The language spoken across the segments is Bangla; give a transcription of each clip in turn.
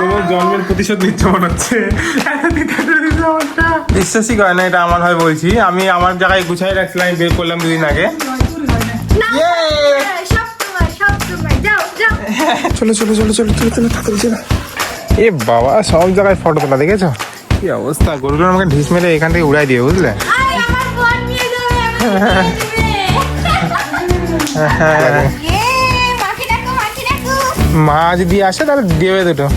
তোমার জন্মের প্রতিশোধ নিচ্ছে মনে হচ্ছে। বিশ্বাসই করে না এটা আমার হয় বলছি। আমি আমার জায়গায় গুছাই রাখছিলাম আমি বের করলাম দুদিন আগে। যাও চলো চলো চলো চলো চলো চলো চলো। এ বাবা সব জায়গায় ফটো তোলা দেখেছ? কি অবস্থা? গরুগুলো আমাকে ঢিস মেরে এখান থেকে উড়াই দিয়ে বুঝলে? ডাকো মা যদি আসে তাহলে দেবে দুটো।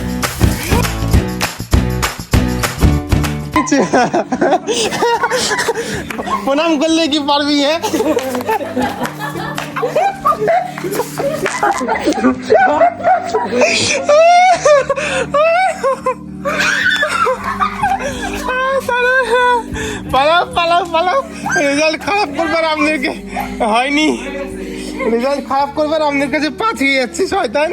প্রণাম করলে কি পারবি হ্যাঁ? পালাও পালাও পালাও। রেজাল্ট খারাপ করবার আপনাদেরকে হয়নি। রেজাল্ট খারাপ করবার আপনাদের কাছে পাঠিয়ে যাচ্ছি, শয়তান।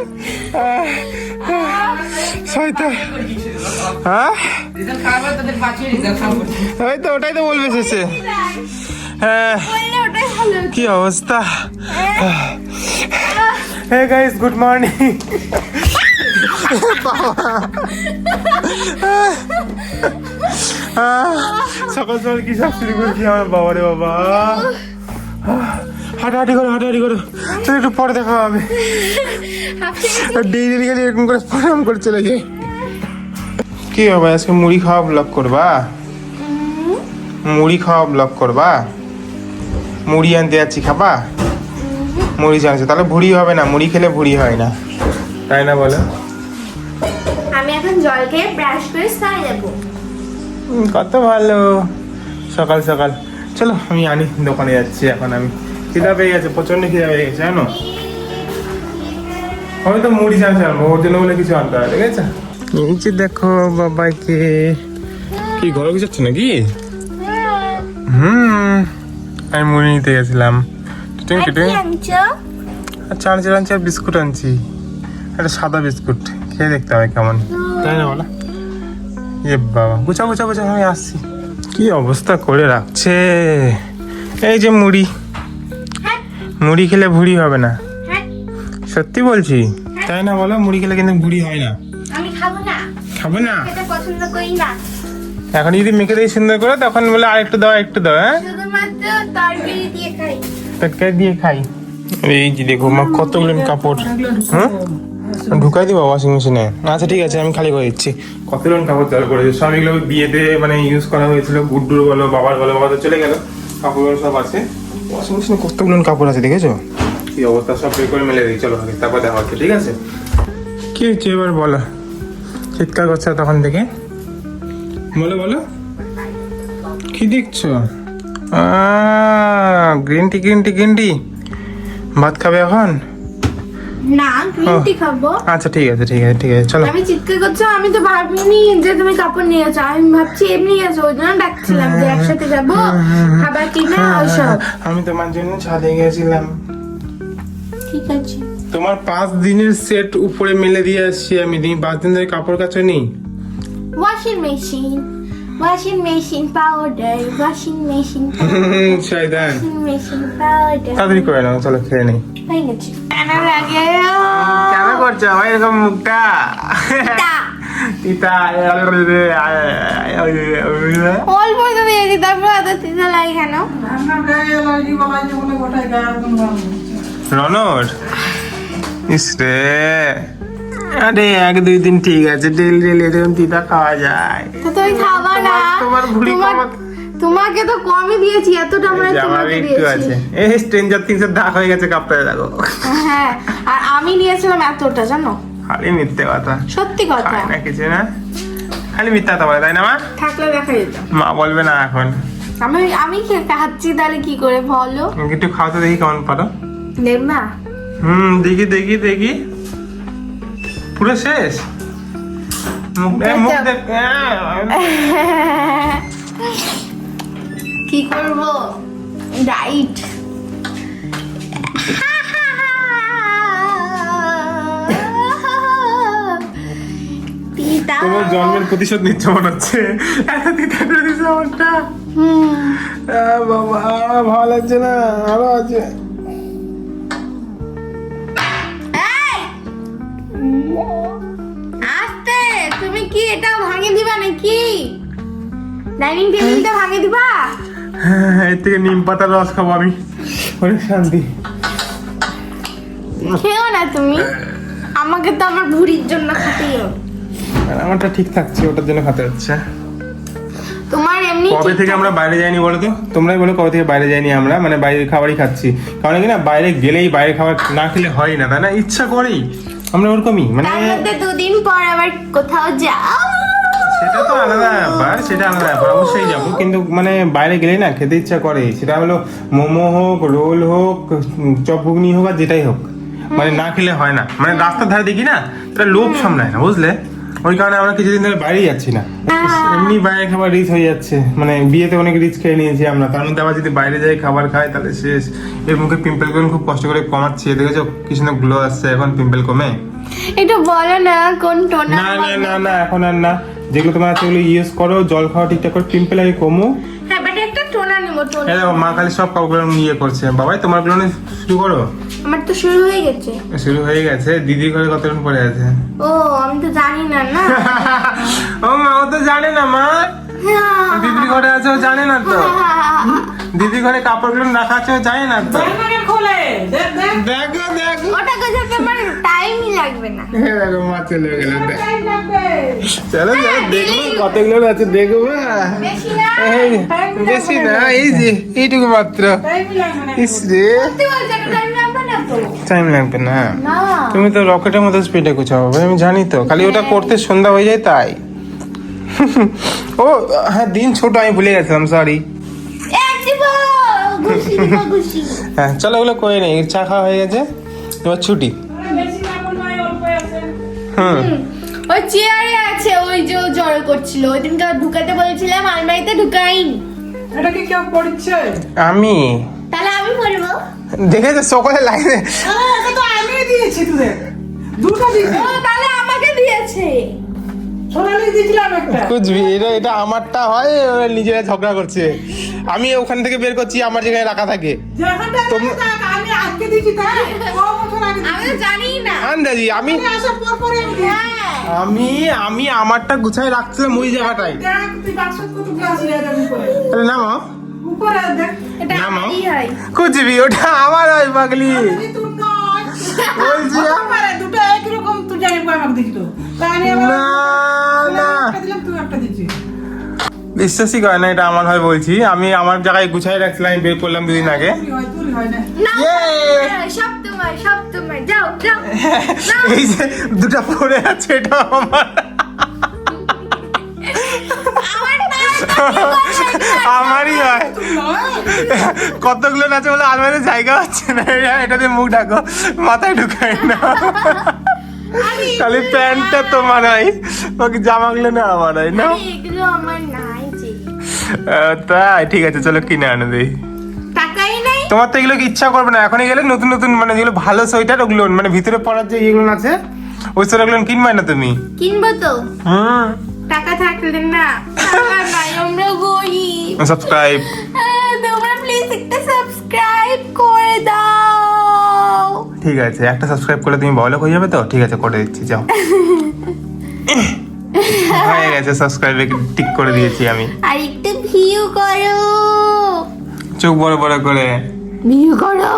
হ্যাঁ? ওই ওটাই তো বলবে শেষে। হ্যাঁ কি অবস্থা? হে গাইস গুড মর্নিং সকাল সকাল কি সব শুরু করেছি আমার বাবা রে বাবা? হাঁটাহাঁটি করো হাঁটাহাঁটি করো। চলো একটু পরে দেখা হবে। ডেইলি খালি এরকম করে প্রণাম করে চলে যাই। কি হবে আজকে মুড়ি খাওয়া ব্লগ করবা? মুড়ি খাওয়া ব্লগ করবা? মুড়ি আনতে যাচ্ছি খাবা? মুড়ি জানছে তাহলে ভুড়ি হবে না মুড়ি খেলে ভুড়ি হয় না। তাই না বলো? আমি এখন জল খেয়ে ব্রাশ করে স্নানে যাব কত ভালো। সকাল সকাল। চলো আমি আনি দোকানে যাচ্ছি এখন আমি। খিদা পেয়ে গেছে প্রচণ্ড খিদা পেয়ে গেছে জানো? আমি তো মুড়ি চাইছি আনব ওর জন্য বলে কিছু আনতে হবে ঠিক আছে? যে দেখো বাবাইকে কি ঘরে কিছু হচ্ছে নাকি? হুম আমি মুড়ি নিতে গেছিলাম। টুটুং টুটুং। আচ্ছা আনছি আনছি আর বিস্কুট আনছি। একটা সাদা বিস্কুট খেয়ে দেখতে হবে কেমন। তাই না বলা? এ বাবা গুছা গুছা গুছা আমি আসছি। কি অবস্থা করে রাখছে? এই যে মুড়ি। মুড়ি খেলে ভুড়ি হবে না। হ্যাঁ। সত্যি বলছি? তাই না বলো মুড়ি খেলে কিন্তু ভুড়ি হয় না। আমি খাব না। খাবে না? পছন্দ করি না। এখন যদি মেখে দিই সুন্দর করে তখন বলে আর একটু দাও একটু দাও হ্যাঁ? তরকারি দিয়ে খাই। এই যে দেখো মা কতগুলো কাপড়। হ্যাঁ ঢুকাই দিবা ওয়াশিং মেশিনে আচ্ছা ঠিক আছে আমি খালি করে দিচ্ছি। কত কতগুলো কাপড় জল করেছে? সব এগুলো বিয়েতে মানে ইউজ করা হয়েছিল গুড্ডুর বলো বাবার বলো বাবা তো চলে গেল কাপড়গুলো সব আছে। ওয়াশিং মেশিনে কতগুলো কাপড় আছে দেখেছ? কি অবস্থা সব বের করে মেলে দিই চলো আগে তারপর দেখা হচ্ছে ঠিক আছে? কি হচ্ছে এবার বলো? চিৎকার করছে তখন থেকে? বলো বলো। কি দেখছ? Green tea green tea green tea ভাত খাবে এখন? না গ্রিন টি খাব। আচ্ছা ঠিক আছে ঠিক আছে ঠিক আছে চলো। আমি চিৎকার করছ আমি তো ভাবিনি যে তুমি কাপড় নিয়ে যাচ্ছ। আমি ভাবছি এমনি গেছো ওই জন্য ডাকছিলাম যে একসাথে যাব খাবার কিনা ওসব আমি তোমার জন্য ছাদে গেছিলাম। ঠিক আছে। তোমার পাঁচ দিনের সেট উপরে মেলে দিয়ে আসছি আমি। তুমি পাঁচ দিন ধরে কাপড় কাচো নি washing machine washing machine powder washing machine শয়তান। ওয়াশিং মেশিন পাউডার তাড়াতাড়ি করে নাও চলো খেয়ে নেই। হয়ে গেছে। কেন লাগে কেন করছ? আমার এরকম মুখটা। তিতা। অল্প তো দিয়েছি তারপর এত তিতা লাগে কেন? ভালো। রনর আরে এক দুই দিন ঠিক আছে। ডেলি ডেলি এরকম তিতা খাওয়া যায়। তো তুমি খাবা না। তোমার ভুঁড়ি তোমার- কমা- তোমাকে তো কমই দিয়েছি এতটা আমরা তোমাকে দিয়েছি। এই স্ট্রেঞ্জার থিংস এর দাগ হয়ে গেছে দেখো। হ্যাঁ আর আমি নিয়েছিলাম এতটা জানো? খালি মিথ্যে কথা। সত্যি কথা। না কিছু না? খালি মিথ্যা কথা বলে তাই না মা? থাকলে দেখা যেত। মা বলবে না এখন। আমি আমি খাচ্ছি তাহলে কি করে বলো? একটু খাওয়াতে দেখি কেমন পারো। দেবমা হুম দেখি দেখি দেখি। পুরো শেষ? মুখ মুখ দেখ কি করব? রাইট তোমার জন্মের প্রতিশোধ নিচ্ছে মনে হচ্ছে। এত তিতা করে দিছে আমারটা। বাবা ভালো লাগছে না আরও আছে আস্তে কি এটা ভাঙে দিবা নাকি? ডাইনিং টেবিলটা ভাঙে দিবা? এর থেকে নিম পাতার রস খাব আমি। অনেক শান্তি। খেও না তুমি? আমাকে তো আমার ভুড়ির জন্য খেতেই হবে। আমারটা ঠিক থাকছে ওটার জন্য খাতে হচ্ছে। তোমার এমনি কবে থেকে আমরা বাইরে যাইনি বলো তো? তোমরাই বলো কবে থেকে বাইরে যাইনি আমরা? মানে বাইরের খাবারই খাচ্ছি। কারণ কি না বাইরে গেলেই বাইরে খাবার না খেলে হয় না তাই না? ইচ্ছা করেই। আমরা ওরকমই মানে দুদিন পর আবার কোথাও যাও সেটা তো আলাদা ব্যাপার সেটা আলাদা ব্যাপার। অবশ্যই যাব কিন্তু মানে বাইরে গেলেই না খেতে ইচ্ছা করে। সেটা হলো মোমো হোক রোল হোক উম, চপ ঘুগনি হোক আর যেটাই হোক। মানে না খেলে হয় না। মানে রাস্তার ধারে দেখি না সেটা লোভ সামলায় না বুঝলে? ওই কারণে আমরা কিছুদিন ধরে বাইরেই যাচ্ছি না। এমনি বাইরে খাবার রিচ হয়ে যাচ্ছে। মানে বিয়েতে অনেক রিচ খেয়ে নিয়েছি আমরা। তার মধ্যে আবার যদি বাইরে যাই খাবার খাই তাহলে শেষ। এর মুখে পিম্পলগুলো খুব কষ্ট করে কমাচ্ছি। দেখেছ কি সুন্দর গ্লো আসছে এখন পিম্পল কমে। একটু বলো না কোন টোনা না না না না এখন আর না। যেগুলো তোমার আছে ওগুলো ইউজ করো জল খাওয়া ঠিকঠাক করে পিম্পল আগে কমো। হ্যাঁ বাট একটা টোনা নেব টোনা। এই দেখো মা খালি সব কাপড়গুলো ইয়ে করছে। বাবাই তোমারগুলো শুরু করো। আমার তো শুরু হয়ে গেছে। শুরু হয়ে গেছে। দিদির ঘরে কতক্ষণ পরে আছে? ও আমি তো জানি না না। ও মা ও তো জানে না মা। দিদির ঘরে আছে ও জানে না তো। দিদির ঘরে কাপড়গুলো রাখা আছে ও জানে না তো। দেখ দেখ দেখ। দেখো দেখো। ওটা টাইমই লাগবে না। এই মা চলে গেল দেখ। টাইম লাগবে। চলো চলো দেখব কতগুলো আছে দেখব বেশি না এই, যে এইটুকু মাত্র। টাইম লাগবে না। তো। টাইম লাগবে না। না। তুমি তো রকেটের মতো স্পিডে গুছাও ভাই আমি জানি তো। খালি ওটা করতে সন্ধ্যা হয়ে যায় তাই। ও হ্যাঁ দিন ছোট আমি ভুলে গেছিলাম সরি হ্যাঁ চলো ওগুলো করে নেই চা খাওয়া হয়ে গেছে। এবার ছুটি। হুম। ওই চেয়ারে আছে ওই যে জড় করছিল। ওই দিনকে ঢুকাতে বলেছিলাম আলমারিতে ঢুকাইনি। এটা কি কেউ পড়ছে আমি। তাহলে আমি পড়ব। দেখেছ সকলে লাইনে। আরে এটা তো আমি দিয়েছি তোদের। দুটো দিয়েছি। ও তাহলে আমাকে দিয়েছে। সোনালি দিয়েছিলাম একটা। কুচবি এটা এটা আমারটা হয় ওরা নিজেরা ঝগড়া করছে। আমি ওখান থেকে বের করছি আমার যেখানে রাখা থাকে। যেখানটা দিয়েছি তাই? বছর আগে আমি তো জানি না। আন্দাজি আমি আমি আসার পর পরে আমি হ্যাঁ। আমি আমি আমারটা গুছায় রাখছিলাম ওই জায়গাটায়। দেখ তুই বাক্স কত আছে এটা উপরে। আরে না মা। কুচবি ওটা আমার হয় পাগলি। বলছি দুটো তুই জানি আমাকে না না। একটা দিলাম তুই একটা দিয়েছিস বিশ্বাসই করে না এটা আমার হয় বলছি। আমি আমার জায়গায় গুছাই রাখছিলাম আমি বের করলাম দুদিন আগে। এই যে দুটো পড়ে আছে এটা আমার। আমার আমারই হয়। কতগুলো নাচে বলে আলমারিতে জায়গা হচ্ছে না এটা- এটাতে মুখ ঢাকো মাথায় ঢুকাই না। খালি প্যান্টটা তোমার হয়। ওকে জামাগুলো না আমার হয় না? তাই ঠিক আছে চলো কিনে আনো দিই তোমার তো এগুলো কি ইচ্ছা করবে না? এখনই গেলে নতুন নতুন মানে যেগুলো ভালো সোয়েটার ওগুলো মানে ভিতরে পরার যে ইয়েগুলো আছে ওই সোয়েটারগুলো কিনবে না তুমি? কিনবো তো। হুম। টাকা থাকলে না টাকা নাই আমরা গরিব সাবস্ক্রাইব তোমরা প্লিজ একটা সাবস্ক্রাইব করে দাও। ঠিক আছে একটা সাবস্ক্রাইব করলে তুমি বড়লোক হয়ে যাবে তো? ঠিক আছে করে দিচ্ছি যাও। হয়ে গেছে সাবস্ক্রাইবে টিক করে দিয়েছি আমি। আর একটু ভিউ করো। চোখ বড় বড় করে। ভিউ করো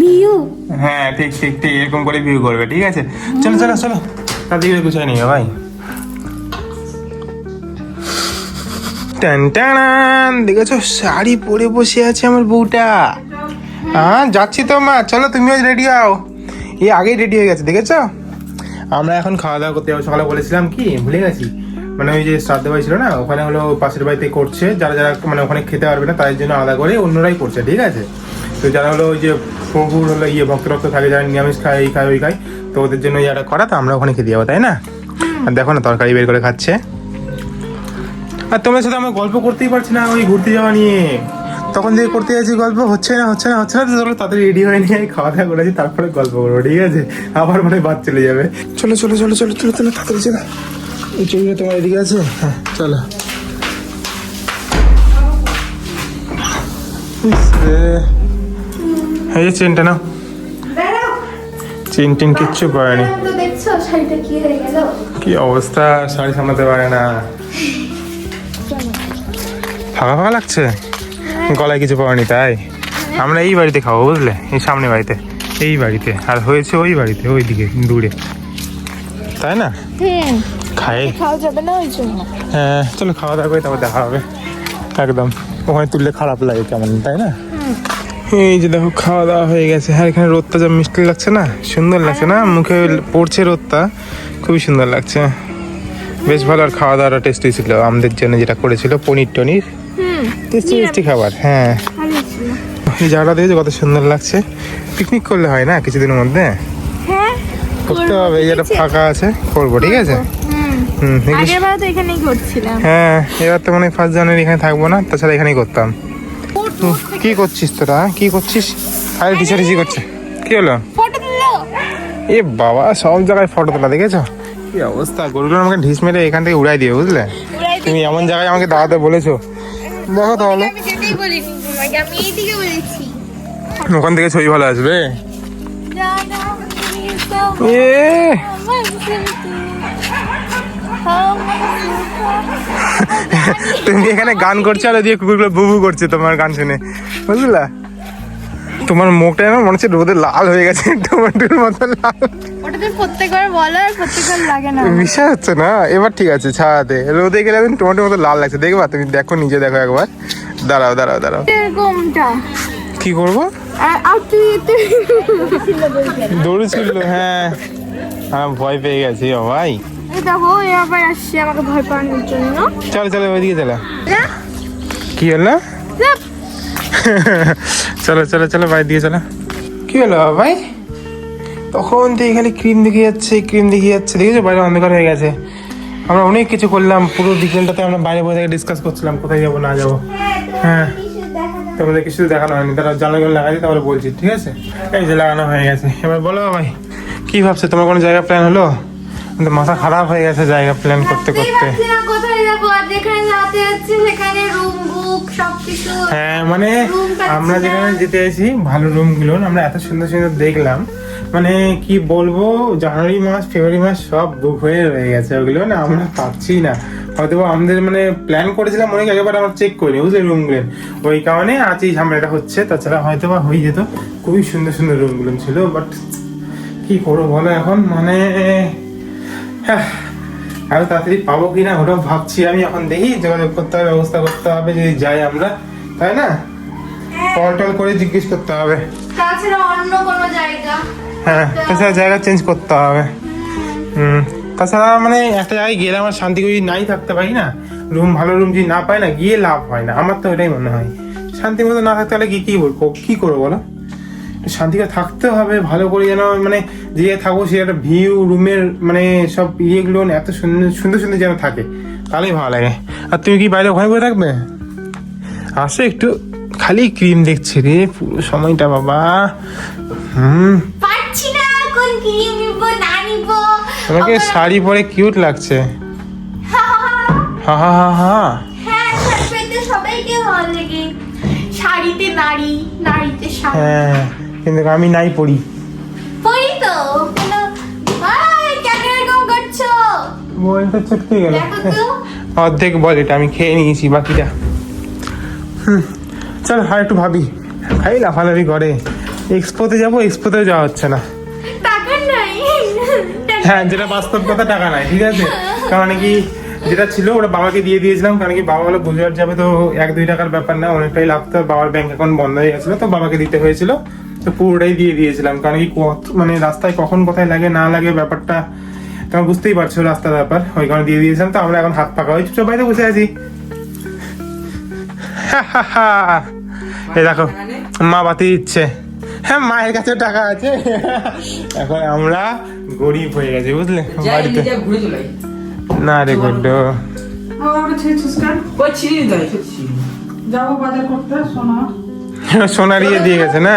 ভিউ হ্যাঁ ঠিক ঠিক ঠিক, এরকম করে ভিউ করবে, ঠিক আছে? চলো চলো চলো। তাড়াতাড়ি গুছাই নিও, ভাই। টান টান দেখেছ? শাড়ি পরে বসে আছে আমার বউটা। হ্যাঁ যাচ্ছি তো, মা। চলো, তুমিও রেডি হও। এই আগেই রেডি হয়ে গেছে, দেখেছ? আমরা এখন খাওয়া দাওয়া করতে যাব। সকালে বলেছিলাম কি, ভুলে গেছি। মানে ওই যে শ্রাদ্ধ বাড়ি ছিল না, ওখানে হলো পাশের বাড়িতে করছে। যারা যারা মানে ওখানে খেতে পারবে না, তাদের জন্য আলাদা করে অন্যরাই করছে, ঠিক আছে? তো যারা হলো ওই যে প্রভুর হলো ইয়ে ভক্ত রক্ত থাকে যারা নিরামিষ খায় এই খায় ওই খায় তো ওদের জন্য যারা করা তো আমরা ওখানে খেতে যাব তাই না? আর দেখো না তরকারি বের করে খাচ্ছে। আর তোমার সাথে আমরা গল্প করতেই পারছি না ওই ঘুরতে যাওয়া নিয়ে। তখন থেকে করতে যাচ্ছি গল্প হচ্ছে না হচ্ছে না হচ্ছে না তো তাড়াতাড়ি রেডি হয়ে নিয়ে খাওয়া দাওয়া করেছি তারপরে গল্প করব ঠিক আছে? আবার মানে বাদ চলে যাবে। চলো চলো চলো চলো চলো চলো তাড়াতাড়ি চলো। এই চুড়িটা তোমার এদিকে আছে? হ্যাঁ চলো। রে। এই যে চেনটা নাও। চেন টেন কিচ্ছু শাড়িটা কি হয়ে অবস্থা? শাড়ি সামলাতে পারে না। ফাঁকা ফাঁকা লাগছে? গলায় কিছু পাওয়ানি তাই? আমরা এই বাড়িতে খাব বুঝলে? এই সামনে বাড়িতে। এই বাড়িতে। আর হয়েছে ওই বাড়িতে ওই দিকে দূরে। তাই না? খাই। খাওয়া যাবে না ওই জন্য? হ্যাঁ চলো খাওয়া দাওয়া করে তারপর দেখা হবে। একদম। ওখানে তুললে খারাপ লাগে কেমন তাই না? এই যে দেখো খাওয়া দাওয়া হয়ে গেছে। হ্যাঁ এখানে রোদটা যা মিষ্টি লাগছে না সুন্দর লাগছে না? মুখে পড়ছে রোদটা খুবই সুন্দর লাগছে। বেশ ভালো আর খাওয়া দাওয়াটা টেস্টি ছিল। আমাদের জন্য যেটা করেছিল পনির টনির। টেস্টি টেস্টি খাবার হ্যাঁ। এই জায়গাটা দেখেছ কত সুন্দর লাগছে? পিকনিক করলে হয় না কিছুদিনের মধ্যে? হ্যাঁ করতে হবে এই যেটা ফাঁকা আছে করব ঠিক আছে? হুম। হ্যাঁ এবার তো মানে ফার্স্ট জানুয়ারি এখানে থাকব না তাছাড়া এখানেই করতাম। কি করছিস তোরা কি করছিস? আরে টিচারিসি করছে। কি হলো? এ বাবা সব জায়গায় ফটো তোলা দেখেছ? কি অবস্থা? গরুগুলো আমাকে ঢিস মেরে এখান থেকে উড়াই দিও বুঝলে? তুমি এমন জায়গায় আমাকে দাঁড়াতে বলেছ। দেখো তাহলে। আমি যেতেই বলিনি তোমাকে আমি এইদিকে বলেছি। ওখান থেকে ছবি ভালো আসবে? এ! তুমি এখানে গান করছ আর দিয়ে কুকুরগুলো বুবু করছে তোমার গান শুনে। বুঝলা? তোমার মুখটা না মনে হচ্ছে রোদে লাল হয়ে গেছে টমেটোর মতো লাল। ওটাতে প্রত্যেকবার বলো আর প্রত্যেকবার লাগে না। বিশ্বাস হচ্ছে না? এবার ঠিক আছে ছাড়াতে রোদে গেলে তুমি টমেটোর মতো লাল লাগছে। দেখবা তুমি দেখো নিজে দেখো একবার। দাঁড়াও দাঁড়াও দাঁড়াও। এরকমটা। কি করব? দৌড়েছিল হ্যাঁ। হ্যাঁ ভয় পেয়ে গেছি ভাই। এই দেখো এ আবার আসছে আমাকে ভয় পাওয়ানোর জন্য। চলো চলো ওইদিকে চলো। না? কি হলো? চলো চলো চলো বাইরে দিয়ে চলো। কি হলো ভাই? তখন থেকে খালি ক্রিম দেখে যাচ্ছে ক্রিম দেখে যাচ্ছে। দেখেছ? বাইরে অন্ধকার হয়ে গেছে। আমরা অনেক কিছু করলাম পুরো বিকেলটাতে আমরা বাইরে বসে ডিসকাস করছিলাম কোথায় যাব না যাব। হ্যাঁ। তোমাদের কিছু দেখানো হয়নি। তারা জানাগুলো লাগাই তারপরে বলছি ঠিক আছে? এই যে লাগানো হয়ে গেছে। এবার বলো ভাই কি ভাবছ? তোমার কোনো জায়গা প্ল্যান হলো? কিন্তু মাথা খারাপ হয়ে গেছে জায়গা প্ল্যান করতে করতে। হ্যাঁ মানে আমরা যেখানে যেতে আছি ভালো রুমগুলো আমরা এত সুন্দর সুন্দর দেখলাম। মানে কি বলব জানুয়ারি মাস ফেব্রুয়ারি মাস সব বুক হয়ে রয়ে গেছে। ওগুলো না আমরা পাচ্ছি না। হয়তো আমাদের মানে প্ল্যান করেছিলাম অনেক আগেবার আমরা চেক করিনি বুঝলে রুমগুলো? ওই কারণে আজ এই ঝামেলাটা হচ্ছে। তাছাড়া হয়তো বা হয়ে যেত। খুবই সুন্দর সুন্দর রুমগুলো ছিল বাট কি করব বলো এখন? মানে হ্যাঁ আরও তাড়াতাড়ি পাবো কিনা ওটাও ভাবছি। আমি এখন দেখি যোগাযোগ করতে হবে ব্যবস্থা করতে হবে যদি যাই আমরা তাই না? কল টল করে জিজ্ঞেস করতে হবে। তাছাড়া অন্য কোনো জায়গা? হ্যাঁ তাছাড়া জায়গা চেঞ্জ করতে হবে। হুম তাছাড়া মানে একটা জায়গায় গেলে আমার শান্তি করে যদি নাই থাকতে পারি না। রুম ভালো রুম যদি না পাই না গিয়ে লাভ হয় না। আমার তো এটাই মনে হয়। শান্তি মতো না থাকতে হলে কি কি বলব? কি করব বলো? শান্তি করে থাকতে হবে ভালো করে যেন মানে যে থাকব সে একটা ভিউ রুমের মানে সব ইয়েগুলো এত সুন্দর সুন্দর সুন্দর যেন থাকে। তাহলেই ভালো লাগে। আর তুমি কি বাইরে ঘরে বসে থাকবে? আসো একটু খালি ক্রিম দেখছি রে পুরো সময়টা বাবা। হুম। পাচ্ছি না কোন ক্রিম নিবো না নিবো। তোমাকে শাড়ি পরে কিউট লাগছে। হা হা হা হা। হ্যাঁ সবাইকে ভালো লাগে। শাড়িতে নারী নারীতে শাড়ি। হ্যাঁ। কিন্তু আমি নাই পড়ি। পরি তো বলটা চটকে গেল। দেখো তো। অর্ধেক বল এটা আমি খেয়ে নিয়েছি বাকিটা। হুম চল আর একটু ভাবি। খাই লাফালাফি করে। এক্সপোতে যাব এক্সপোতেও যাওয়া হচ্ছে না। টাকা নাই। হ্যাঁ যেটা বাস্তব কথা টাকা নাই ঠিক আছে? কারণ কি যেটা ছিল ওটা বাবাকে দিয়ে দিয়েছিলাম কারণ কি বাবা হলো গুজরাট যাবে তো এক দুই টাকার ব্যাপার না অনেকটাই লাগতো বাবার ব্যাংক অ্যাকাউন্ট বন্ধ হয়ে গেছিল তো বাবাকে দিতে হয়েছিল। তো পুরোটাই দিয়ে দিয়েছিলাম। কারণ কি মানে রাস্তায় কখন কোথায় লাগে না লাগে ব্যাপারটা তোমার বুঝতেই পারছ রাস্তার ব্যাপার। ওই কারণে দিয়ে দিয়েছিলাম। তো আমরা এখন হাত পাকা ওই চুপচাপ বাড়িতে বসে আছি। এই দেখো মা বাতি দিচ্ছে। হ্যাঁ মায়ের কাছে টাকা আছে। এখন আমরা গরিব হয়ে গেছি বুঝলে? বাড়িতে। না রে গুড্ডু। আমার ওটা ছেড়েছিস কেন ওই ছিঁড়ে নিতে হয়, সত্যি ছিঁড়ে। যাব বাজার করতে শোনা সোনার ইয়ে দিয়ে গেছে না?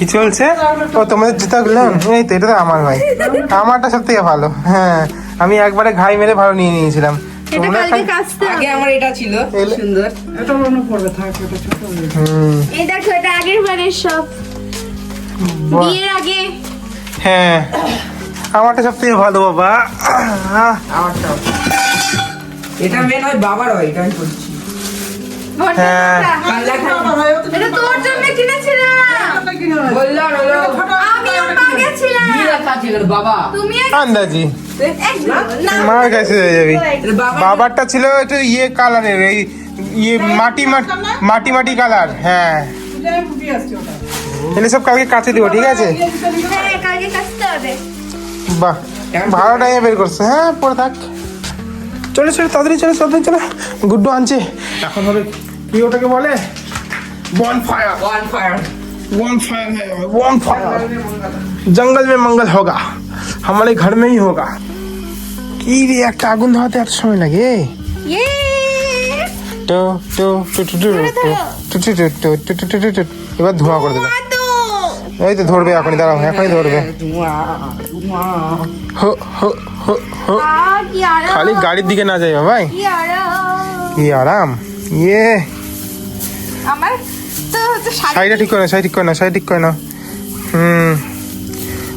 কি চলছে? ও তোমাদের জুতাগুলো এই তো এটা তো আমার ভাই আমারটা সব থেকে ভালো। হ্যাঁ আমি একবারে ঘাই মেরে ভালো নিয়ে নিয়েছিলাম। এটা তোমরা কালকে খালি- কাচতে আগে আমার এটা ছিল সুন্দর। এটা মনে পড়বে থাক এটা ছোট হয়ে যাবে। হুম, এই দেখো এটা আগের বারের সব বিয়ের আগে। হ্যাঁ আমারটা সব থেকে ভালো বাবা। আহ, এটা মেন হয় বাবার হয় এটা আমি করছি। এটা তোর জন্য কিনেছিলাম। জন্য কিনে হয়। বললাম আমি বাবা। তুমি আন্দাজি। মার কাছে হয়ে যাবি বাবারটা ছিল একটু ইয়ে কালারের এই ইয়ে মাটি মাটি মাটি মাটি কালার হ্যাঁ। এগুলো সব কালকে কাছে দিব ঠিক আছে? হ্যাঁ কালকে কাচতে হবে। বাহ ভালো টাইমে বের করছে। হ্যাঁ পরে থাক। চলে চলে তাড়াতাড়ি চলো তাড়াতাড়ি চলো। গুড্ডু আনছে। এখন হবে কি ওটাকে বলে bonfire bonfire bonfire है वन फायर जंगल में मंगल होगा हमारे घर में ही होगा কি রে একটা আগুন ধরাতে এত সময় লাগে এবার ধোঁয়া করে দেবে এই তো ধরবে এখনই দাঁড়াও এখনই ধরবে খালি গাড়ির দিকে না যাই ভাই কি আরাম ইয়ে আমার তো শাড়ি সাইডটা ঠিক করে না সাইড ঠিক করে না সাইড ঠিক করে না হুম।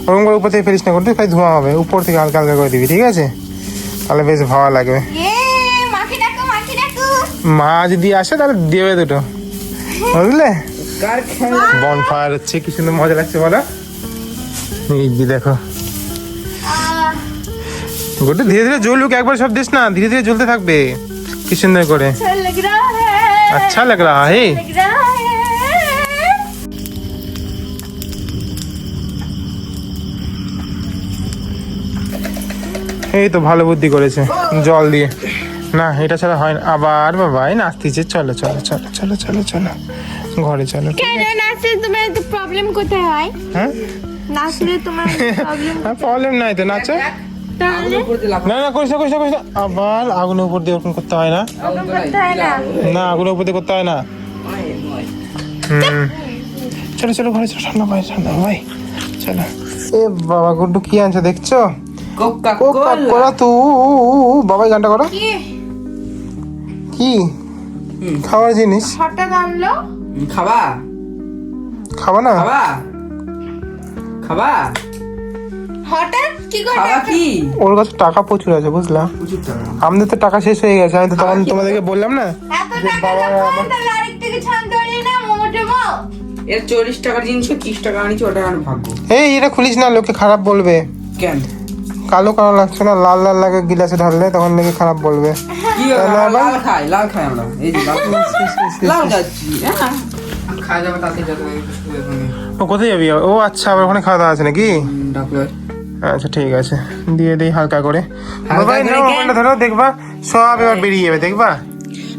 ওরকম করে উপর থেকে ফেলিস না করতে খালি ধোঁয়া হবে। উপর থেকে হালকা হালকা করে দিবি ঠিক আছে? তাহলে বেশ ভালো লাগবে। মা যদি আসে তাহলে দেবে দুটো। বুঝলে? বন ফায়ার হচ্ছে কি সুন্দর মজা লাগছে বলো। এই যে দেখো। গোটা ধীরে ধীরে জ্বলুক একবার সব দিস না ধীরে ধীরে জ্বলতে থাকবে। কি সুন্দর করে। अच्छा लग रहा है আচ্ছা লাগ रहा है लग रहा है এই তো ভালো বুদ্ধি করেছে জল দিয়ে না এটা ছাড়া হয় না আবার বাবা এই নাচতেছে চলো চলো চলো চলো চলো চলো ঘরে চলো কেন নাচলে তোমার তো প্রবলেম কোথায় হয় হ্যাঁ নাচলে তোমার প্রবলেম প্রবলেম নাই তো নাচো তাহলে করতে লাভ না না করিস না করিস না করিস না। আবার আগুনের উপর দিয়ে ওরকম করতে হয় না। হয় না। না আগুনের উপর দিয়ে করতে হয় না। চলো চলো ঘরে চলো ঠান্ডা ভাই ঠান্ডা ভাই। চলো। এ বাবা গুড্ডু কি আনছে দেখছ? কোকা তু বাবাই গানটা করো। কি? কি? খাওয়ার জিনিস। হঠাৎ আনলো? খাবা? খাবা না? খাবা? খাবা? হঠাৎ কি করে খাবা কি? ওর কাছে টাকা প্রচুর আছে বুঝলা? প্রচুর টাকা। আমাদের তো টাকা শেষ হয়ে গেছে আমি তো তখন তোমাদেরকে বললাম না? এত টাকা যখন তাহলে আরেক থেকে ছানতে পারি না মোমো টোমো। এর চল্লিশ টাকার জিনিস ত্রিশ টাকা আনিছি ওটা আমার ভাগ্য? এই এটা খুলিস না লোকে খারাপ বলবে। কেন? কালো কালো লাগছে না? লাল লাল লাগে গিলাসে ঢাললে তখন লোকে খারাপ বলবে। কি তাহলে লাল খাই লাল খাই আমরা। এই যে লাল লাল যাচ্ছি হ্যাঁ। খাওয়া যাবে তাতে যত ও কোথায় যাবি? ও আচ্ছা আবার ওখানে খাওয়া দাওয়া আছে নাকি? ডাক্তার আচ্ছা ঠিক আছে। দিয়ে দিই হালকা করে। ধরো দেখবা সব এবার বেরিয়ে যাবে দেখবা?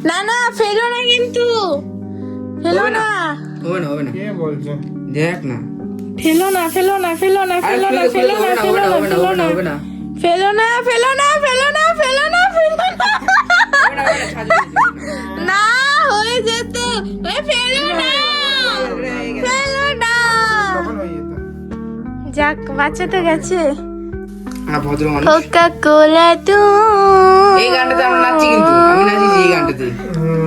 না না ফেলো না কিন্তু। ফেলো না। হবে না হবে না। কে বলছে? দেখ না। ফেলো না ফেলো না ফেলো না ফেলো না ফেলো না ফেলো না ফেলো না হবে না। ফেলো না ফেলো না ফেলো না ফেলো না ফেলো না। না হয়ে যেত। ফেলো না। ফেলো হয়ে যাক গেছে। কোকা কোলা তু এই গানটাতে আমরা নাচছি কিন্তু আমি নাচিছি এই গানটাতে।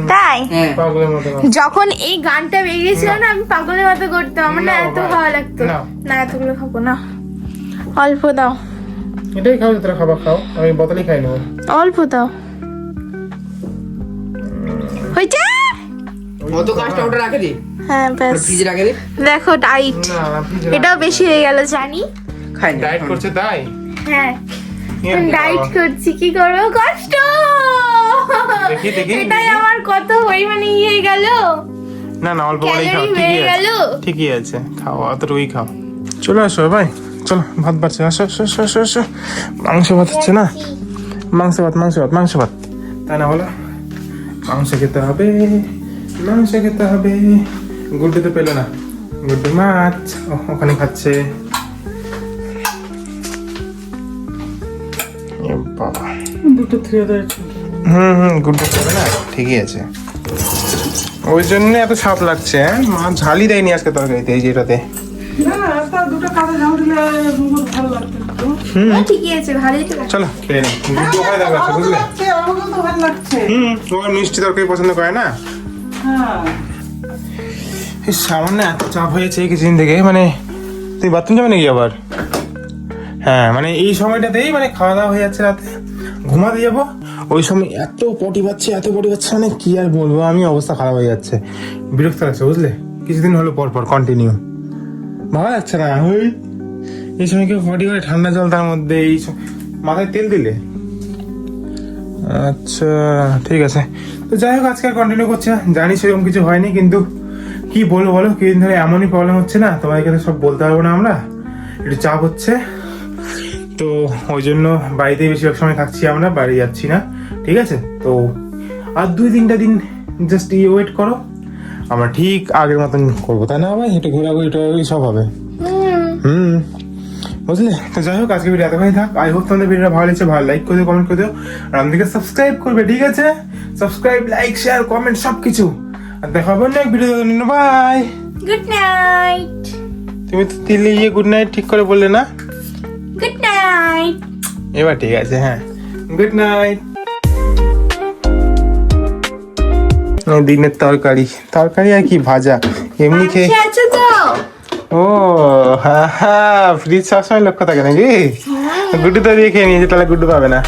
তাই? হ্যাঁ। পাগলের মতো না। যখন এই গানটা বেরিয়েছিল না। আমি পাগলের মতো করতাম। আমার না এত ভালো লাগতো। না। এতগুলো খাব না। অল্প দাও। এটাই খাও তোরা খাবার খাও। আমি বোতলই খাই নেব। অল্প দাও। হয়েছে? অত কাজটা ওটা রাখে দে। হ্যাঁ ব্যাস। ফ্রিজে রাখে দে দেখো ডাইট এটাও বেশি হয়ে গেল জানি। খাই না ডায়েট করছে তাই? হ্যাঁ। ডাইট করছি কি করব? কষ্ট! এটাই আমার কত পরিমাণে ইয়ে গেল। না না অল্প করেই খাও। ঠিকই আছে। গেল। ঠিকই আছে। খাও অতটুকুই খাও। চলে আসো ভাই। চলো ভাত বাড়ছে। আসো আসো আসো আসো মাংস ভাত হচ্ছে না? মাংস ভাত মাংস ভাত মাংস ভাত। তাই না বলো মাংস খেতে হবে মাংস খেতে হবে। গুড্ডু তো পেল না। গুড্ডু মাছ। ওখানে খাচ্ছে। দুটো থ্রি হুম হুম গুড্ডু খাবে না? ঠিকই আছে। ওই জন্য এত সাপ লাগছে হ্যাঁ? মা ঝালি দেয়নি আজকে তরকারিতে এই যেটাতে চলো খেয়ে নিই মিষ্টি তরকারি পছন্দ করে না? হ্যাঁ। সামান্য এত চাপ হয়েছে কিছুদিন থেকে মানে তুই বাথরুম যাবে নাকি আবার? হ্যাঁ মানে এই সময়টাতেই মানে খাওয়া দাওয়া হয়ে যাচ্ছে রাতে। ঘুমাতে যাব? ওই সময় এত পটি পাচ্ছে, এত পটি পাচ্ছে মানে কি আর বলব, আমি অবস্থা খারাপ হয়ে যাচ্ছে। বিরক্ত লাগছে, বুঝলে? কিছুদিন হলো পর পর কন্টিনিউ ভালো লাগছে না? ওই, এই সময় কেউ পটি করে ঠান্ডা জল তার মধ্যে, এই মাথায় তেল দিলে? আচ্ছা ঠিক আছে। তো যাই হোক, আজকে আর কন্টিনিউ করছে না। জানি সেরকম কিছু হয়নি, কিন্তু কি বলব বলো? কিছুদিন ধরে এমনই প্রবলেম হচ্ছে না? তোমাদেরকে তো সব বলতে পারব না আমরা? একটু চাপ হচ্ছে। তো ওই জন্য বাড়িতেই বেশিরভাগ সময় থাকছি আমরা, বাড়ি যাচ্ছি না। ঠিক আছে? তো আর দুই তিনটা দিন জাস্ট ইয়ে ওয়েট করো। আমরা ঠিক আগের মতন করব, তাই না ভাই? একটু ঘোরাঘুরি টোরাঘুরি সব হবে। হুম। বুঝলে? তো যাই হোক আজকে ভিডিও এতখানি থাক। আই হোপ তোমাদের ভিডিওটা ভালো লাগছে, ভালো লাইক করে দিও কমেন্ট করে দিও। আর আমাদেরকে সাবস্ক্রাইব করবে, ঠিক আছে? সাবস্ক্রাইব লাইক শেয়ার কমেন্ট সব কিছু দেখা হবে অন্য এক ভিডিও বাই গুড নাইট তুমি তো দিল্লি গিয়ে গুড নাইট ঠিক করে বললে না? গুড নাইট এবার ঠিক আছে হ্যাঁ। গুড নাইট দিনের তরকারি। তরকারি আর কি ভাজা। এমনি খেয়ে ও হ্যাঁ হ্যাঁ ফ্রিজ সবসময় লক্ষ্য থাকে নাকি? গুড্ডু তো দিয়ে খেয়ে নিয়েছে তাহলে গুড্ডু পাবে না।